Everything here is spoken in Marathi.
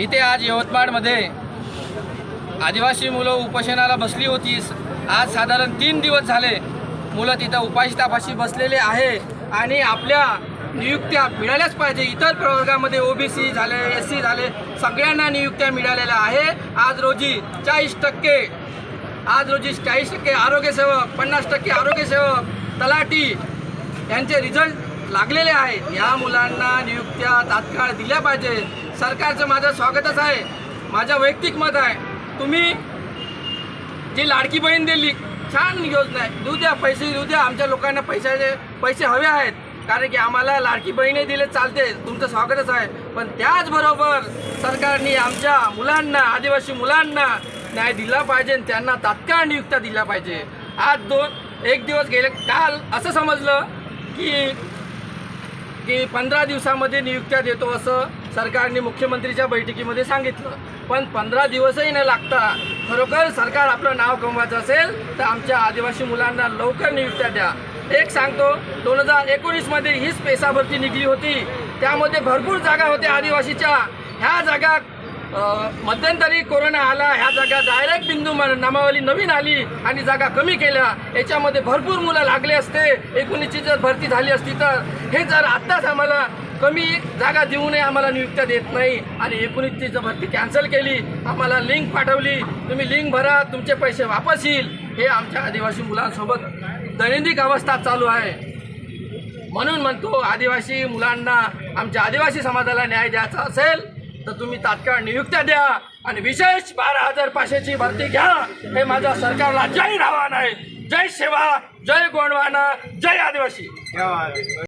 इथे आज यवतमाळमध्ये आदिवासी मुलं उपोषणाला बसली होती. आज साधारण तीन दिवस झाले मुलं तिथं उपाशी तापाशी बसलेले आहे आणि आपल्या नियुक्त्या मिळाल्याच पाहिजे. इतर प्रवर्गामध्ये ओबीसी झाले एस सी झाले सगळ्यांना नियुक्त्या मिळालेल्या आहे. आज रोजी चाळीस टक्के आज रोजी चाळीस टक्के आरोग्यसेवक पन्नास टक्के आरोग्यसेवक तलाठी यांचे रिझल्ट लागलेले आहेत या मुलांना नियुक्त्या तात्काळ दिल्या पाहिजे सरकारचं माझं स्वागतच आहे. माझं वैयक्तिक मत आहे. तुम्ही जी लाडकी बहीण दिली छान योजना आहे. देऊ द्या पैसे देऊ द्या. आमच्या लोकांना पैशाचे पैसे हवे आहेत. कारण की आम्हाला लाडकी बहीणही दिले चालते. तुमचं स्वागतच आहे. पण त्याचबरोबर सरकारने आमच्या मुलांना आदिवासी मुलांना न्याय दिला पाहिजे त्यांना तात्काळ नियुक्त्या दिल्या पाहिजे. आज दोन एक दिवस गेले. काल असं समजलं की की पंधरा दिवसामध्ये नियुक्त्या देतो असं सरकारने मुख्यमंत्रीच्या बैठकीमध्ये सांगितलं. पण पंधरा दिवसही न लागता खरोखर सरकार आपलं नाव कमवायचं असेल तर आमच्या आदिवासी मुलांना लवकर नियुक्त्या द्या. एक सांगतो दोन हजार एकोणीसमध्ये हीच पेसाभरती निघली होती. त्यामध्ये भरपूर जागा होत्या आदिवासीच्या. ह्या जागा मध्यंतरी कोरोना आला ह्या जागा डायरेक्ट बिंदू म- नामावली नवीन आली आणि जागा कमी केल्या. याच्यामध्ये भरपूर मुलं लागले असते. एकोणीसची जर भरती झाली असती तर. हे जर आत्ताच आम्हाला कमी जागा देऊनही आम्हाला नियुक्त्या देत नाही. आणि एकोणीसची भरती कॅन्सल केली. आम्हाला लिंक पाठवली. तुम्ही लिंक भरा. तुमचे पैसे वापस येईल. हे आमच्या आदिवासी मुलांसोबत दैनंदिन अवस्था चालू आहे. म्हणून म्हणतो आदिवासी मुलांना आमच्या आदिवासी समाजाला न्याय द्यायचा असेल तर तुम्ही तात्काळ नियुक्त्या द्या. आणि विशेष बारा हजार पाचशेची भरती घ्या. हे माझ्या सरकारला जय आव्हान आहे. जय सेवा जय गोंडवाना. जय आदिवासी.